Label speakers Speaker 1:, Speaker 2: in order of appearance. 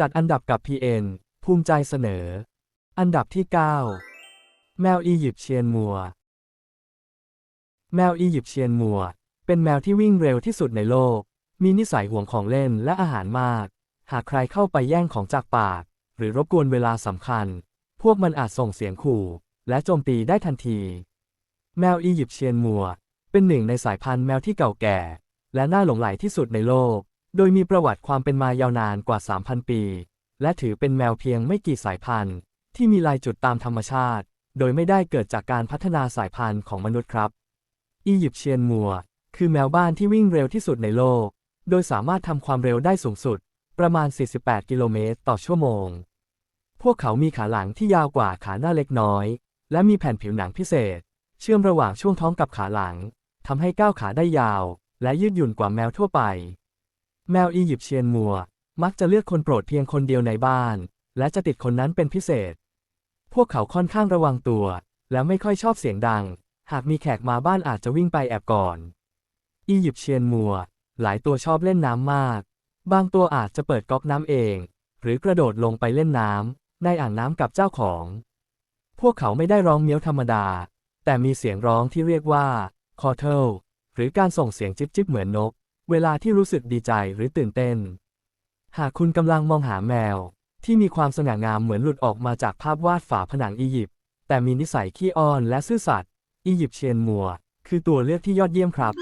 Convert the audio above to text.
Speaker 1: จัดอันดับกับ PN ภูมิใจเสนอ อันดับที่ 9 แมวอียิปเชียนมัว แมวอียิปเชียนมัว เป็นแมวที่วิ่งเร็วที่สุดในโลก มีนิสัยห่วงของเล่นและอาหารมาก หากใครเข้าไปแย่งของจากปาก หรือรบกวนเวลาสำคัญ พวกมันอาจส่งเสียงขู่ และโจมตีได้ทันที แมวอียิปเชียนมัว เป็นหนึ่งในสายพันธุ์แมวที่เก่าแก่ และน่าหลงใหลที่สุดในโลก โดยมีประวัติความเป็นมายาวนานกว่า 3,000 ปี และถือเป็นแมวเพียงไม่กี่สายพันธุ์ ที่มีลายจุดตามธรรมชาติ โดยไม่ได้เกิดจากการพัฒนาสายพันธุ์ของมนุษย์ครับ อียิปเชียนมัว คือแมวบ้านที่วิ่งเร็วที่สุดในโลก โดยสามารถทำความเร็วได้สูงสุด ประมาณ 48 กิโลเมตรต่อชั่วโมง พวกเขามีขาหลังที่ยาวกว่าขาหน้าเล็กน้อย และมีแผ่นผิวหนังพิเศษ เชื่อมระหว่างช่วงท้องกับขาหลังทำให้ก้าวขาได้ยาว และยืดหยุ่นกว่าแมวทั่วไป แมวอียิปเชียนมัว มักจะเลือกคนโปรดเพียงคนเดียวในบ้าน และจะติดคนนั้นเป็นพิเศษ พวกเขาค่อนข้างระวังตัว และไม่ค่อยชอบเสียงดัง หากมีแขกมาบ้านอาจจะวิ่งไปแอบก่อน อียิปเชียนมัว หลายตัวชอบเล่นน้ำมาก บางตัวอาจจะเปิดก๊อกน้ำเอง หรือกระโดดลงไปเล่นน้ำในอ่างน้ำกับเจ้าของ พวกเขาไม่ได้ร้องเมี้ยวธรรมดา แต่มีเสียงร้องที่เรียกว่าคอเทลหรือการส่งเสียงจิบจิบเหมือนนก เวลาที่รู้สึกดีใจหรือตื่นเต้น หากคุณกำลังมองหาแมว ที่มีความสง่างามเหมือนหลุดออกมาจากภาพวาดฝาผนังอียิปต์แต่มีนิสัยขี้อ้อนและซื่อสัตย์อียิปเชียนมัว คือตัวเลือกที่ยอดเยี่ยมครับ